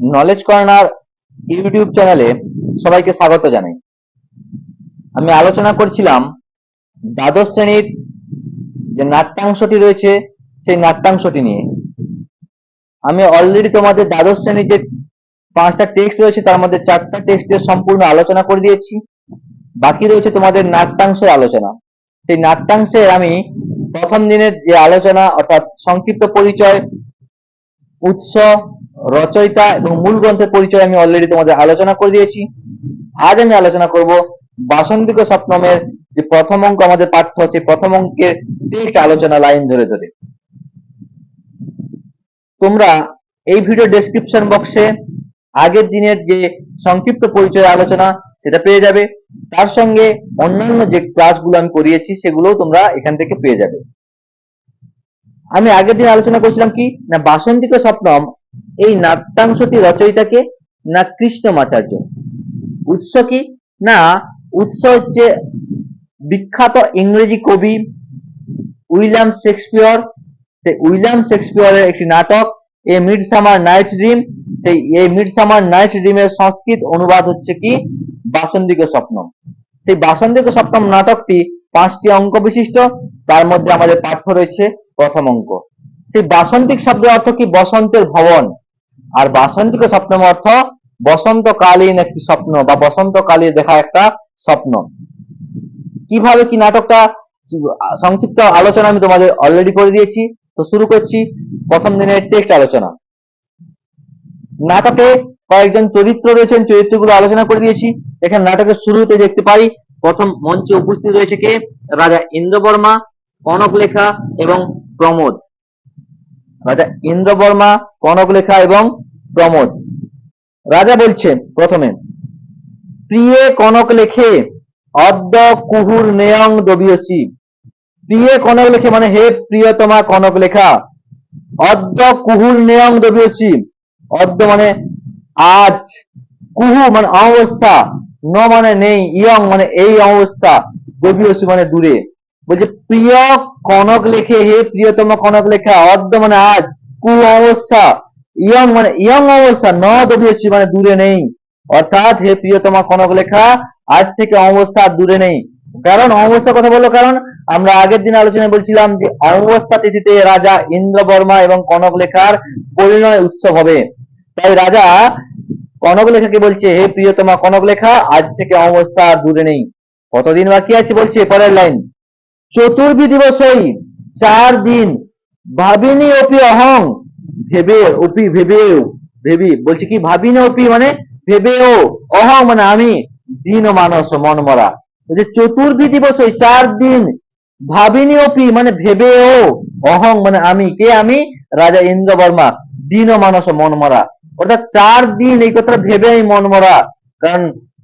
Knowledge corner YouTube চ্যানেলে সবাইকে স্বাগত জানাই। আমি আলোচনা করছিলাম দ্বাদশ শ্রেণির যে নাট্যাংশটি রয়েছে, সেই নাট্যাংশটি নিয়ে। আমি অলরেডি তোমাদের দ্বাদশ শ্রেণির যে পাঁচটা টেক্সট রয়েছে, তার মধ্যে চারটা টেক্সটের সম্পূর্ণ আলোচনা করে দিয়েছি। বাকি রয়েছে তোমাদের নাট্যাংশের আলোচনা। সেই নাট্যাংশের আমি প্রথম দিনের যে আলোচনা, অর্থাৎ সংক্ষিপ্ত পরিচয় উৎস, রচয়িতা এবং মূল গ্রন্থের পরিচয় আমি অলরেডি তোমাদের আলোচনা করে দিয়েছি। আজ আমি আলোচনা করব বাসন্তিক স্বপ্নমের যে প্রথম অঙ্ক, আমাদের পাঠ্য আছে প্রথম অঙ্কের টেক্সট আলোচনা লাইন ধরে ধরে। তোমরা এই ভিডিও ডেসক্রিপশন বক্সে আগের দিনের যে সংক্ষিপ্ত পরিচয় আলোচনা, সেটা পেয়ে যাবে। তার সঙ্গে অন্যান্য যে ক্লাসগুলো আমি করিয়েছি, সেগুলোও তোমরা এখান থেকে পেয়ে যাবে। আমি আগের দিন আলোচনা করছিলাম কি? না বাসন্তিক স্বপ্নম, এই নাট্যাংশটি রচয়িতাকে, না কৃষ্ণমাচার্য। উৎস কি? না, উৎস হচ্ছে বিখ্যাত ইংরেজি কবি উইলিয়াম শেক্সপিয়র। সেই উইলিয়াম শেক্সপিয়রের একটি নাটক, এ মিড সামার নাইটস ড্রিম। সেই এই মিড সামার নাইটস ড্রিমের সংস্কৃত অনুবাদ হচ্ছে কি? বাসন্তিক স্বপ্নম। সেই বাসন্তিক স্বপ্নম নাটকটি পাঁচটি অঙ্ক বিশিষ্ট, তার মধ্যে আমাদের পাঠ্য রয়েছে প্রথম অঙ্ক। সেই বাসন্তিক শব্দের অর্থ কি? বসন্তের ভবন। আর বাসন্তিক স্বপ্নম অর্থ বসন্তকালীন একটি স্বপ্ন বা বসন্তকালে দেখা একটা স্বপ্ন। কীভাবে কি নাটকটা সংক্ষিপ্ত আলোচনা আমি তোমাদের অলরেডি করে দিয়েছি। তো শুরু করছি প্রথম দিনের টেক্সট আলোচনা। নাটকে কয়েকজন চরিত্র রয়েছেন, চরিত্রগুলো আলোচনা করে দিয়েছি। এখানে নাটকের শুরুতে দেখতে পাই প্রথম মঞ্চে উপস্থিত রয়েছে কে? রাজা ইন্দ্রবর্মা, কনকলেখা এবং প্রমোদ। রাজা ইন্দ্রবর্মা, কনকলেখা এবং প্রমোদ। রাজা বলছে প্রথমে, প্রিয়ে কনক লেখে অদ্য কুহুর নেয়ং দবিয়সী প্রিয়ে কনক লেখে মানে হে প্রিয়তমা কনক লেখা অদ্য কুহুর নেয়ং দবিয়সী অদ্য মানে আজ, কুহু মানে অমাবস্যা। ন মানে নেই, ইয়ং মানে এই অমাবস্যা দবিয়সী মানে দূরে। বলছে, প্রিয় কনক লেখে, হে প্রিয়তম কনক লেখা, অদ্য মানে আজ, কু অমাবস্যা ইয়ং মানে ইয়ং অমাবস্যা ন দবিয়সী মানে দূরে নেই। অর্থাৎ, হে প্রিয়তমা কনক লেখা, আজ থেকে আর দূরে নেই। কারণ অমাবস্যা কথা বলল কারণ, আমরা আগের দিন আলোচনায় বলছিলাম যে অমাবস্যা তিথিতে রাজা ইন্দ্রবর্মা এবং কনক লেখার পরিণয় উৎসব হবে। তাই রাজা কনক লেখাকে বলছে, হে প্রিয়তমা কনক লেখা আজ থেকে অমাবস্যা আর দূরে নেই। কতদিন বাকি আছে? বলছে, পরের লাইন। চতুর্বি দিবসই চার দিন ভাবিনি অপি অহং, ভেবে অপি ভেবেও ভেবি। বলছে কি, ভাবিনি অপি মানে ভেবেও অহং মানে আমি, দিন ও মানস মন মরা। বলছে চতুর্বি দিবসই চার দিন ভাবিনি অপি মানে ভেবেও অহং মানে আমি, কে আমি? রাজা ইন্দ্র বর্মা দিন ও মানস মন মরা। অর্থাৎ চার দিন এই কথাটা ভেবে আমি মন মরা। কারণ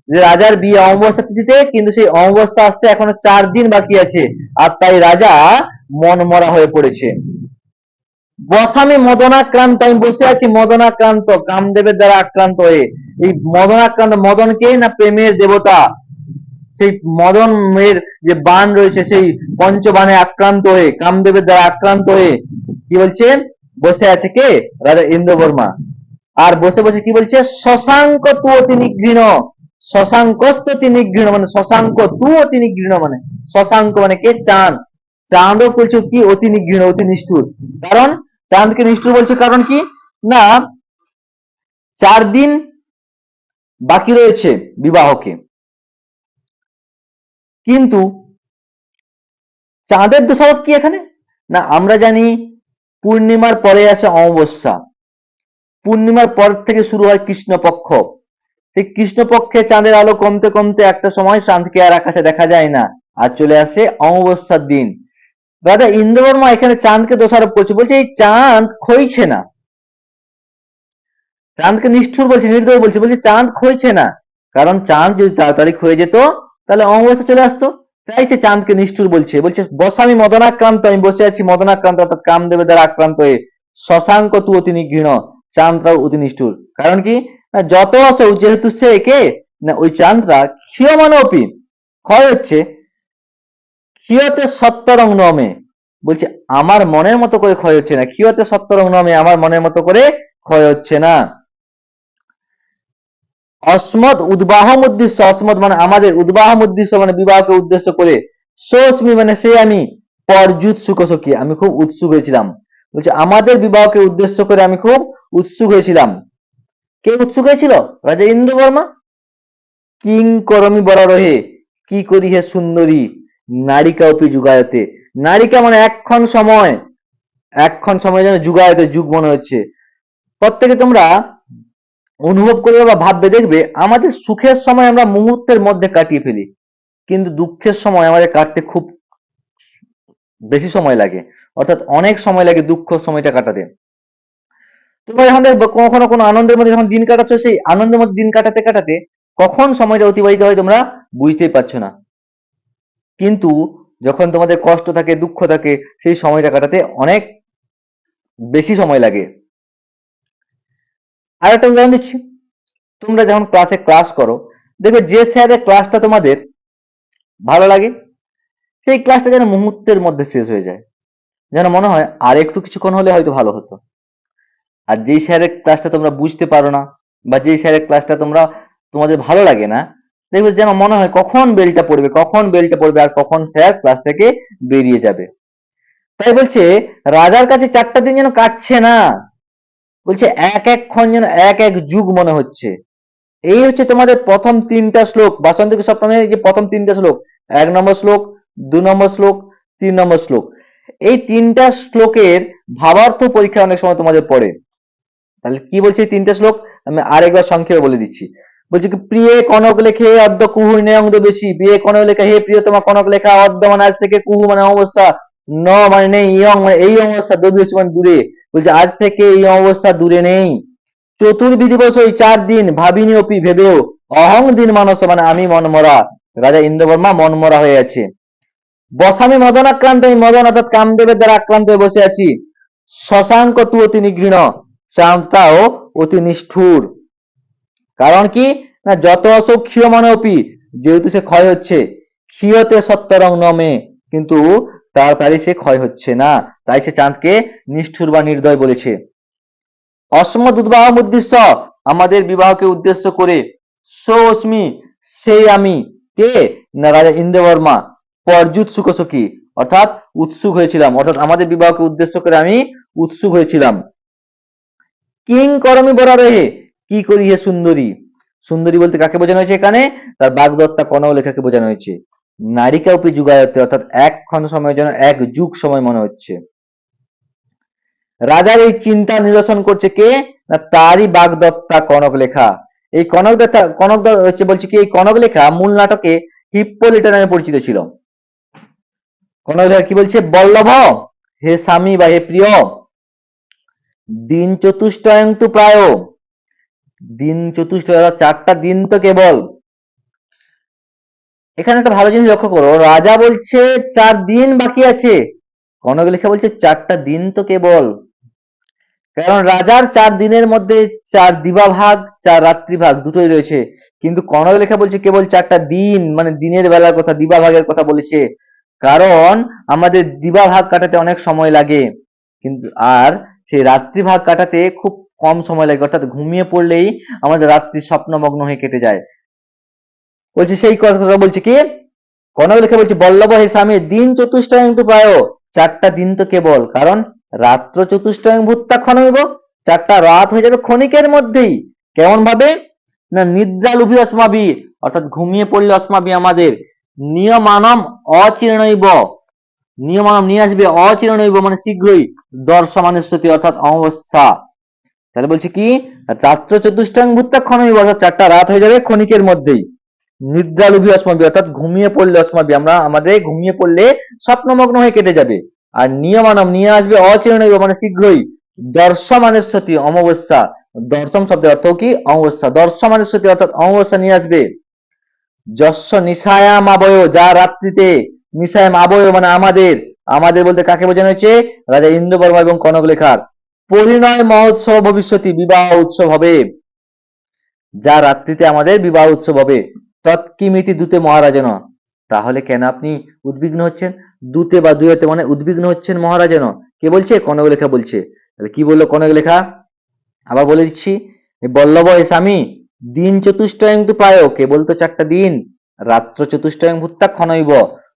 রাজার বিয়ে অমাবস্যা তিথিতে, কিন্তু সেই অমাবস্যা আসতে এখনও চার দিন বাকি আছে। আর তাই রাজা মন মরা হয়ে পড়েছে। বসামি মদনাক্রান্ত, আমি বসে আছি মদনাক্রান্ত, কামদেবের দ্বারা আক্রান্ত হয়ে। এই মদনাক্রান্ত মদন কে না প্রেমের দেবতা, সেই মদন এর যে বান রয়েছে, সেই পঞ্চবানে আক্রান্ত হয়ে, কামদেবের দ্বারা আক্রান্ত হয়ে, কি বলছে? বসে আছে কে? রাজা ইন্দ্রবর্মা। আর বসে বসে কি বলছে? শশাঙ্ক তু অতি নিঘৃণ শশাঙ্কস্ত তিনি ঘৃণ মানে শশাঙ্ক তু অতি নিঘৃণ মানে। শশাঙ্ক মানে কে? চাঁদ। চাঁদও বলছে কি? অতি নিঘৃণ অতি নিষ্ঠুর। কারণ? চাঁদকে নিষ্ঠুর বলছে কারণ কি? না, চার দিন বাকি রয়েছে বিবাহকে। কিন্তু চাঁদের দোষারোপ কি এখানে? না, আমরা জানি পূর্ণিমার পরে আসে অমাবস্যা। পূর্ণিমার পর থেকে শুরু হয় কৃষ্ণপক্ষ। সেই কৃষ্ণপক্ষে চাঁদের আলো কমতে কমতে একটা সময় চাঁদকে আর আকাশে দেখা যায় না। আর চলে আসে অমাবস্যার দিন। রাজা ইন্দ্রবর্মা এখানে চাঁদকে দোষারোপ করছে। বলছে, এই চাঁদ ক্ষয়ছে না। চাঁদকে নিষ্ঠুর বলছে, নির্দয় বলছে বলছে, চাঁদ ক্ষয়ছে না। কারণ চাঁদ যদি তাড়াতাড়ি ক্ষয়ে যেত, তাহলে অমাবস্যা চলে আসতো। তাই সে চাঁদকে নিষ্ঠুর বলছে। বলছে, বসামি মদনাক্রান্ত, আমি বসে আছি মদনাক্রান্ত, অর্থাৎ কামদেবের দ্বারা আক্রান্ত হয়ে শশাঙ্ক তু অতি নিঘৃণ চাঁদরাও অতি নিষ্ঠুর। কারণ কি? না, যত আছে, যেহেতু সে কে না, ওই চাঁদরা ক্ষীয়মানপি ক্ষয় হচ্ছে। ক্ষীয়তে সত্তরং নমে। বলছে, আমার মনের মতো করে ক্ষয় হচ্ছে না। ক্ষীয়তে সত্তরং নমে, আমার মনের মতো করে ক্ষয় হচ্ছে না। অসমত উদ্বাহম উদ্দেশ্য অসমত মানে আমাদের উদ্বাহম উদ্দেশ্য মানে বিবাহকে উদ্দেশ্য করে সোচমি মানে সে আমি পরজুত সুখসখী, আমি খুব উৎসুক হয়েছিলাম। বলছে, আমাদের বিবাহকে উদ্দেশ্য করে আমি খুব উৎসুক হয়েছিলাম। কে উৎসুক হয়েছিল? রাজা ইন্দ্র বর্মা? কিং করমি বড় রহে, কি করি হে সুন্দরী? নারিকা অপি যুগায়তে। নারিকা মানে এক্ষণ সময়। এক্ষণ সময় যেন যুগায়তে, যুগ মনে হচ্ছে। প্রত্যেকে তোমরা অনুভব করবে বা ভাববে, দেখবে আমাদের সুখের সময় আমরা মুহূর্তের মধ্যে কাটিয়ে ফেলি। কিন্তু দুঃখের সময় আমাদের কাটতে খুব বেশি সময় লাগে। অর্থাৎ অনেক সময় লাগে দুঃখ সময়টা কাটাতে। তোমরা যখন কখনো কোনো আনন্দের মধ্যে যখন দিন কাটাচ্ছ, সেই আনন্দের মধ্যে দিন কাটাতে কাটাতে কখন সময়টা অতিবাহিত হয় তোমরা বুঝতেই পারছ না। কিন্তু যখন তোমাদের কষ্ট থাকে, দুঃখ থাকে, সেই সময়টা কাটাতে অনেক বেশি সময় লাগে। আর একটা উদাহরণ দিচ্ছি। তোমরা যখন ক্লাসে ক্লাস করো, দেখবে যে স্যারের ক্লাসটা তোমাদের ভালো লাগে, সেই ক্লাসটা যেন মুহূর্তের মধ্যে শেষ হয়ে যায়। যেন মনে হয় আর একটু কিছুক্ষণ হলে হয়তো ভালো হতো। আর যেই স্যারের ক্লাসটা তোমরা বুঝতে পারো না বা যেই স্যারের ক্লাসটা তোমরা তোমাদের ভালো লাগে না, দেখবে যেন মনে হয় কখন বেলটা পড়বে, কখন বেলটা পড়বে আর কখন স্যার ক্লাস থেকে বেরিয়ে যাবে। তাই বলছে, রাজার কাছে চারটা দিন যেন কাটছে না। বলছে, এক এক ক্ষণ যেন এক এক যুগ মনে হচ্ছে। এই হচ্ছে তোমাদের প্রথম তিনটা শ্লোক। বাসন্তিক সপ্তমের যে প্রথম তিনটা শ্লোক, এক নম্বর শ্লোক, দু নম্বর শ্লোক, তিন নম্বর শ্লোক। এই তিনটা শ্লোকের ভাবার্থ পরীক্ষা অনেক সময় তোমাদের পড়ে। তাহলে কি বলছে তিনটা শ্লোক? আমি আরেকবার সংক্ষেপে বলে দিচ্ছি। বলছে কি, প্রিয়ে কনক লেখে অদ্য কুহু নেয়ংদ বেশি। প্রিয়ে কনক লেখা হে প্রিয় তোমার কনক লেখা অদ্য মানে আজ থেকে কুহু মানে অবস্থা ন মানে নেই, ইয়ং মানে এই অবস্থা হচ্ছে মানে দূরে। বলছে, আজ থেকে এই অবস্থা দূরে নেই। চতুর্বিধি বছর ওই চার দিন ভাবিনি অপি ভেবেও। অহং দিন মানস মানে আমি মনমরা। রাজা ইন্দ্রবর্মা মনমরা হয়ে আছে। বসামি মদন আক্রান্ত এই মদন অর্থাৎ কামদেবের দ্বারা আক্রান্ত হয়ে বসে আছি। শশাঙ্ক তু অতি নিঘৃণ চাঁদটাও অতি নিষ্ঠুর। কারণ কি? না, যত অসুখ ক্ষীয় অপি, যেহেতু সে ক্ষয় হচ্ছে। ক্ষীয়তে সত্যরং নমে, কিন্তু তাড়াতাড়ি সে ক্ষয় হচ্ছে না। তাই সে চাঁদকে নিষ্ঠুর বা নির্দয় বলেছে। অসমত উদ্বাহ উদ্দেশ্য আমাদের বিবাহকে উদ্দেশ্য করে সোস্মি সেই আমি, কে? না, রাজা ইন্দ্রবর্মা পরজুত সুখসখী। অর্থাৎ উৎসুক হয়েছিলাম। অর্থাৎ আমাদের বিবাহকে উদ্দেশ্য করে আমি উৎসুক হয়েছিলাম। কিং করমি বরা রেহে। কি করি হে সুন্দরী? সুন্দরী বলতে কাকে বোঝানো হয়েছে এখানে? তার বাগদত্তা কনক লেখাকে বোঝানো হয়েছে। নারিকা উপি যুগায়তে অর্থাৎ এক ক্ষণ সময় যেন এক যুগ সময় মনে হচ্ছে। রাজার এই চিন্তা নিরসন করছে কে? না তারই বাগদত্তা কনক লেখা। এই কনক দত্তা কনক হচ্ছে বলছে কি, এই কনক লেখা মূল নাটকে হিপ্পোলিটা নামে পরিচিত ছিল। কনক লেখা কি বলছে? বল্লভ, হে স্বামী বা হে প্রিয় দিন চতুষ্টয়ং তু প্রায়। দিন চতুষ্টয় চারটা দিন তো কেবল। এখানে একটা ভালো জিনিস লক্ষ্য করো, রাজা বলছে চার দিন বাকি আছে। কনক লেখা বলছে চারটা দিন তো কেবল। কারণ রাজার চার দিনের মধ্যে চার দিবাভাগ, চার রাত্রিভাগ দুটোই রয়েছে। কিন্তু কনক লেখা বলছে কেবল চারটা দিন মানে দিনের বেলার কথা, দিবাভাগের কথা বলেছে। কারণ আমাদের দিবাভাগ কাটাতে অনেক সময় লাগে। কিন্তু আর সেই রাত্রিভাগ কাটাতে খুব কম সময় লাগে। অর্থাৎ ঘুমিয়ে পড়লেই আমাদের রাত্রি স্বপ্নমগ্ন হয়ে কেটে যায়। বলছে সেই কথা বলছে কি? কনক লেখা বলছে, বল্লভ হে স্বামী, দিন চতুষ্টয় কিন্তু প্রায়। চারটা দিন তো কেবল। কারণ রাত্র চতুষ্টয় ভূত্তা ক্ষণমিব চারটা রাত হয়ে যাবে ক্ষণিকের মধ্যেই। কেমন ভাবে না নিদ্রা লুভি অস্মাবি অর্থাৎ ঘুমিয়ে পড়লে অস্মাবি আমাদের। নিয়মানম অচিরণৈব। নিয়মানম নিয়ে আসবে, অচিরণৈব মানে শীঘ্রই দর্শমানুষ্যতি অর্থাৎ অমাবস্যা। তাহলে বলছে কি? রাত্র চতুষ্টাং ভূত্তা ক্ষণমিব অর্থাৎ চারটা রাত হয়ে যাবে ক্ষণিকের মধ্যেই। নিদ্রালুভি অস্মাবি, অর্থাৎ ঘুমিয়ে পড়লে অস্মাবি, আমরা আমাদের ঘুমিয়ে পড়লে স্বপ্নমগ্ন হয়ে কেটে যাবে। আর নিয়মানব নিয়ে আসবে অচিরণৈব মানে শীঘ্রই দর্শমানুষ্যতি অমাবস্যা। দর্শম শব্দের অর্থ কি? অমাবস্যা। দর্শমানুষ্যতি অর্থাৎ অমাবস্যা নিয়ে আসবে। যস্য নিশায়াম আবয় যা রাত্রিতে নিশায়াম আবয় মানে আমাদের আমাদের বলতে কাকে বোঝানো হয়েছে? রাজা ইন্দ্রবর্মা এবং কনক লেখার। পরিণয় মহোৎসব ভবিষ্যৎ বিবাহ উৎসব হবে। যা রাত্রিতে আমাদের বিবাহ উৎসব হবে। তৎকিমিতি দূতে মহারাজন। তাহলে কেন আপনি উদ্বিগ্ন হচ্ছেন? দূতে বা দুয়েতে মানে উদ্বিগ্ন হচ্ছেন মহারাজন। কে বলছে? কনক লেখা বলছে। তাহলে কি বলল কনক লেখা? আবার বলে দিচ্ছি বল্লভ এ স্বামী, দিন চতুষ্টয়ং তু প্রায়। কে বলতো চারটা দিন? রাত্র চতুষ্টয়ং ভূত্তা ক্ষণইব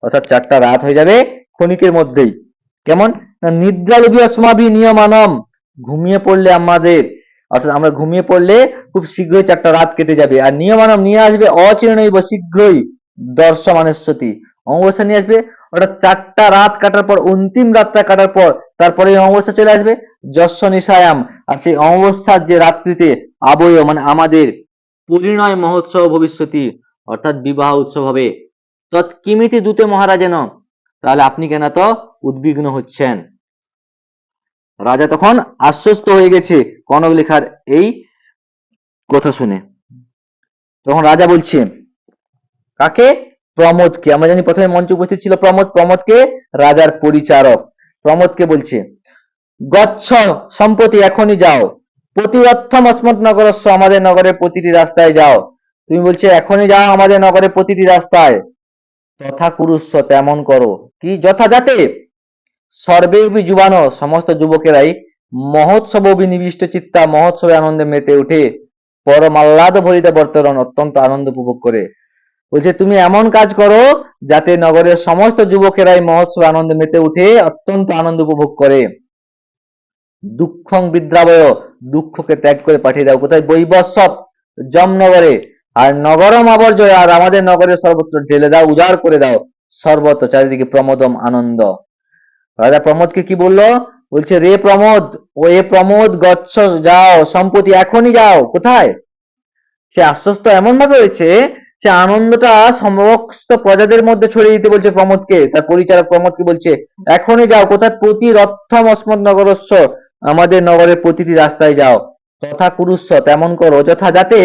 অর্থাৎ চারটা রাত হয়ে যাবে ক্ষণিকের মধ্যেই। কেমন? নিদ্রা লোভিয়া সমাভি নিয়মানম। ঘুমিয়ে পড়লে আমাদের, অর্থাৎ আমরা ঘুমিয়ে পড়লে খুব শীঘ্রই চারটা রাত কেটে যাবে। আর নিয়মানম নিয়ে আসবে অচিরণৈব শীঘ্রই দর্শ দর্শমানেশ্বতী অমাবস্যা নিয়ে আসবে, অর্থাৎ চারটা রাত কাটার পর, অন্তিম রাতটা কাটার পর, তারপরে অমাবস্যা চলে আসবে যশ নিশায়াম আর সেই অমাবস্যার যে রাত্রিতে আবয় মানে আমাদের পরিণয় মহোৎসব ভবিষ্যতি, অর্থাৎ বিবাহ উৎসব হবে। তৎকিমিতি দূতে মহারাজেন? তাহলে আপনি কেন তো উদ্বিগ্ন হচ্ছেন? রাজা তখন আশ্বস্ত হয়ে গেছে কনক লেখার এই কথা শুনে। তখন রাজা বলছে, কাকে? প্রমোদকে। আমরা জানি প্রথমে মঞ্চে উপস্থিত ছিল প্রমোদ। প্রমোদকে রাজার পরিচারক। প্রমোদকে বলছে, গচ্ছ সম্পত্তি এখনই যাও। প্রতিরক্ষম অস্মৎ নগরস্ব আমাদের নগরের প্রতিটি রাস্তায় যাও। তুমি বলছে, এখনই যাও আমাদের নগরের প্রতিটি রাস্তায়। তথা কুরুস্ব তেমন করো। কি? যথাযাতে সর্বে যুবানো সমস্ত যুবকেরাই মহোৎসব অভিনিবিষ্ট চিত্তা, মহোৎসবে আনন্দে মেতে উঠে পরম আহ্লাদ ভরিত বর্তরণ অত্যন্ত আনন্দ উপভোগ করে। বলছে, তুমি এমন কাজ করো যাতে নগরের সমস্ত যুবকেরাই মহোৎসব আনন্দে মেতে উঠে, অত্যন্ত আনন্দ উপভোগ করে। দুঃখং বিদ্রাবয়, দুঃখকে ত্যাগ করে পাঠিয়ে দাও। কোথায়? বৈবস্বত জমনগরে আর নগরম আবর্জয় আর আমাদের নগরে সর্বত্র ঢেলে দাও, উজাড় করে দাও। সর্বত্র, চারিদিকে প্রমোদম আনন্দ। রাজা প্রমোদকে কি বলল? বলছে, রে প্রমোদ, ও এ প্রমোদ গচ্ছ, যাও, সম্পত্তি এখনই যাও, কোথায়? সে আশ্বস্ত এমন ভাবে হয়েছে, সে আনন্দটা সমস্ত প্রজাদের মধ্যে ছড়িয়ে দিতে বলছে প্রমোদকে। তার পরিচারক প্রমোদকে বলছে, এখনই যাও, কোথায়? প্রতি রথম অস্মৎ নগরস্ব, আমাদের নগরের প্রতিটি রাস্তায় যাও। তথা কুরুস্ব তেমন করো যথা যাতে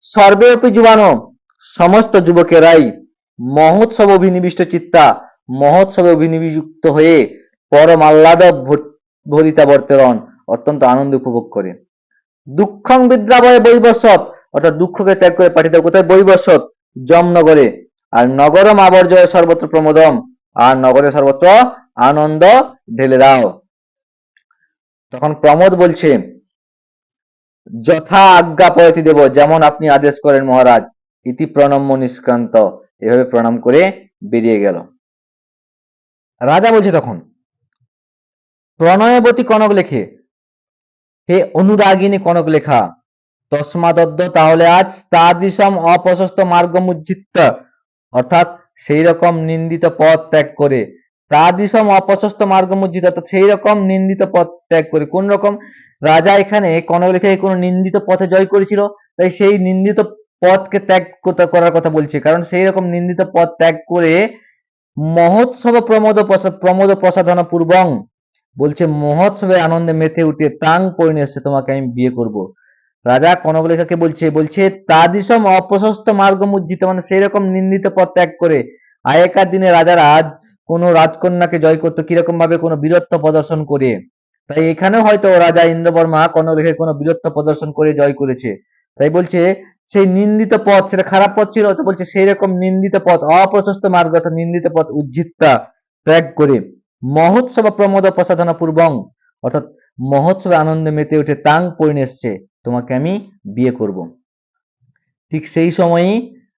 সর্বে অপি যুবানো সমস্ত যুবকেরাই মহোৎসব অভিনিবিষ্ট চিত্তা, মহোৎসবে অভিনিযুক্ত হয়ে পরম আহ্লাদ ভর- ভরিতা বর্তরণ অত্যন্ত আনন্দ উপভোগ করে। দুঃখং বিদ্রাবয় বৈবস্বত অর্থাৎ দুঃখকে ত্যাগ করে পাঠিয়ে কোথায়? বৈবস্বত জমনগরে আর নগরম আবর্জয় সর্বত্র প্রমোদম, আর নগরে সর্বত্র আনন্দ ঢেলে দাও। তখন প্রমোদ বলছে যথা আজ্ঞা পয়তি দেব, যেমন আপনি আদেশ করেন মহারাজ, ইতি প্রণম্য নিষ্ক্রান্ত। এভাবে প্রণাম করে বেরিয়ে গেল। রাজা বলছে তখন, প্রণয়বতী কনক লেখে, হে অনুরাগিনী কনক লেখা তস্মাদদ্য তাহলে আজ তাদৃশম অপ্রশস্ত মার্গমুজ্জিত অর্থাৎ সেই রকম নিন্দিত পথ ত্যাগ করে, তাদৃশম অপ্রশস্ত মার্গমুজ্জিত অর্থাৎ সেই রকম নিন্দিত পথ ত্যাগ করে কোন রকম রাজা এখানে কনক কোনো নিন্দিত পথে জয় করেছিল, তাই সেই নিন্দিত পথকে ত্যাগ করার কথা বলছে। কারণ সেই রকম নিন্দিত পথ ত্যাগ করে মহোৎসব প্রমোদ প্রমোদ প্রসাধন পূর্বং বলছে, মহোৎসবে আনন্দে মেতে উঠে তাং পরিণেছে তোমাকে আমি বিয়ে করব। রাজা কনকলেখাকে বলছে বলছে, তাদিসম অপ্রশস্ত মার্গ মুজ্জিত মানে সেই রকম নিন্দিত পথ ত্যাগ করে আগেকার দিনে রাজারা কোনো রাজকন্যাকে জয় করতো কীরকম ভাবে কোনো বীরত্ব প্রদর্শন করে। তাই এখানেও হয়তো রাজা ইন্দ্রবর্মা কনকলেখায় কোনো বীরত্ব প্রদর্শন করে জয় করেছে। তাই বলছে, সেই নিন্দিত পথ, সেটা খারাপ পথ ছিল তো বলছে সেই রকম নিন্দিত পথ, অপ্রশস্ত মার্গ অর্থাৎ নিন্দিত পথ উজ্জিত্তা ত্যাগ করে মহোৎসব প্রমোদ প্রসাধনা পূর্বং, অর্থাৎ মহোৎসবে আনন্দে মেতে উঠে তাং পরিণেসছে তোমাকে আমি বিয়ে করব। ঠিক সেই সময়ই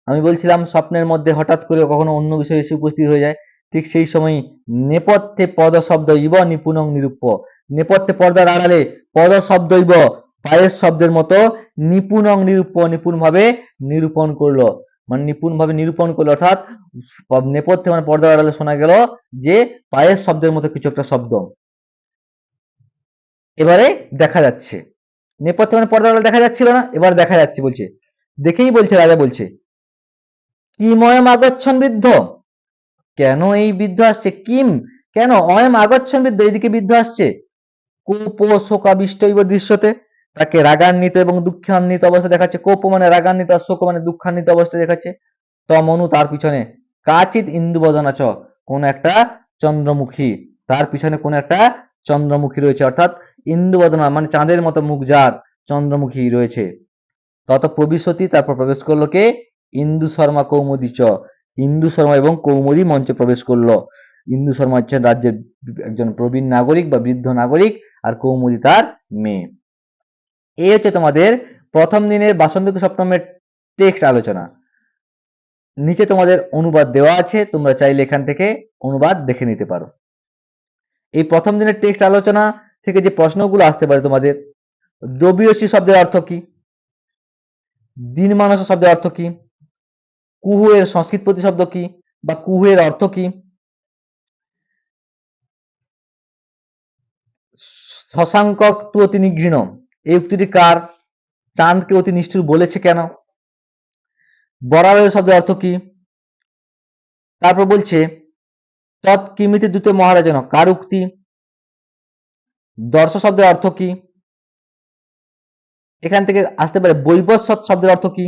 আমি বলছিলাম, স্বপ্নের মধ্যে হঠাৎ করে কখনো অন্য বিষয় এসে উপস্থিত হয়ে যায়। ঠিক সেই সময় নেপথ্যে পদ শব্দ ইব নিপুণং নিরূপ্য নেপথ্যে পর্দার আড়ালে পদ শব্দ ইব, পায়ের শব্দের মতো নিপুণং নিপুণ ভাবে নিরূপণ করল। মানে নিপুণ ভাবে নিরূপণ করল, অর্থাৎ নেপথ্যে মানে পর্দার আড়ালে শোনা গেল যে পায়ের শব্দের মতো কিছু একটা শব্দ। এবারে দেখা যাচ্ছে। নেপথ্যে মানে পর্দার আড়ালে দেখা যাচ্ছিল না, এবার দেখা যাচ্ছে বলছে। দেখেই বলছে, রাজা বলছে কিময়ম আগচ্ছন বৃদ্ধ? কেন এই বৃদ্ধ আসছে? কিম? কেন? অয়ম আগচ্ছন বৃদ্ধ, এইদিকে বৃদ্ধ আসছে। কোপ শোকাবিষ্ট দৃশ্যতে তাকে রাগান্বিত এবং দুঃখান্বিত অবস্থা দেখাচ্ছে। কোপ মানে রাগান্বিত আর শোক মানে দুঃখান্বিত অবস্থা দেখাচ্ছে। তমনু তার পিছনে। কাচিত ইন্দু বদনা চ, কোন একটা চন্দ্রমুখী। তার পিছনে কোন একটা চন্দ্রমুখী রয়েছে। অর্থাৎ ইন্দু বদনা মানে চাঁদের মতো মুখ যার চন্দ্রমুখী রয়েছে। তত প্রবিশতি তারপর প্রবেশ করল কে? ইন্দু শর্মা কৌমুদি চ। ইন্দু শর্মা এবং কৌমুদি মঞ্চে প্রবেশ করল। ইন্দু শর্মা হচ্ছেন রাজ্যের একজন প্রবীণ নাগরিক বা বৃদ্ধ নাগরিক আর কৌমুদি তার মেয়ে। এই হচ্ছে তোমাদের প্রথম দিনের বাসন্তী সপ্তমের টেক্সট আলোচনা। নিচে তোমাদের অনুবাদ দেওয়া আছে, তোমরা চাইলে এখান থেকে অনুবাদ দেখে নিতে পারো। এই প্রথম দিনের টেক্সট আলোচনা থেকে যে প্রশ্নগুলো আসতে পারে তোমাদের দ্রবীয়সী শব্দের অর্থ কি? দিন মানস শব্দের অর্থ কি? কুহু এর সংস্কৃত প্রতিশব্দ কি বা কুহু এর অর্থ কি? শশাঙ্কক তু অতি নিঘৃণ এই উক্তিটি কার? চাঁদকে অতি নিষ্ঠুর বলেছে কেন? বরারের শব্দের অর্থ কি? তারপর বলছে, তৎ কিমিতে দুতে মহারাজন, কার উক্তি? দর্শ শব্দের অর্থ কি? এখান থেকে আসতে পারে বৈবৎসৎ শব্দের অর্থ কি?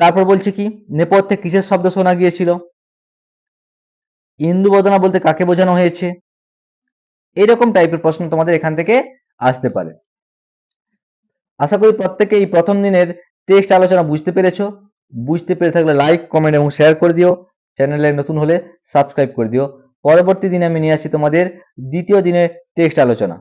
তারপর বলছে কি, নেপথ্যে কিসের শব্দ শোনা গিয়েছিল? ইন্দু বদনা বলতে কাকে বোঝানো হয়েছে? এরকম টাইপের প্রশ্ন তোমাদের এখান থেকে আসতে পারে। আশা করি প্রত্যেকে এই প্রথম দিনের টেক্সট আলোচনা বুঝতে পেরেছ। বুঝতে পেরে থাকলে লাইক কমেন্ট এবং শেয়ার করে দিও। চ্যানেলে নতুন হলে সাবস্ক্রাইব করে দিও। পরবর্তী দিনে আমি নিয়ে আসি তোমাদের দ্বিতীয় দিনের টেক্সট আলোচনা।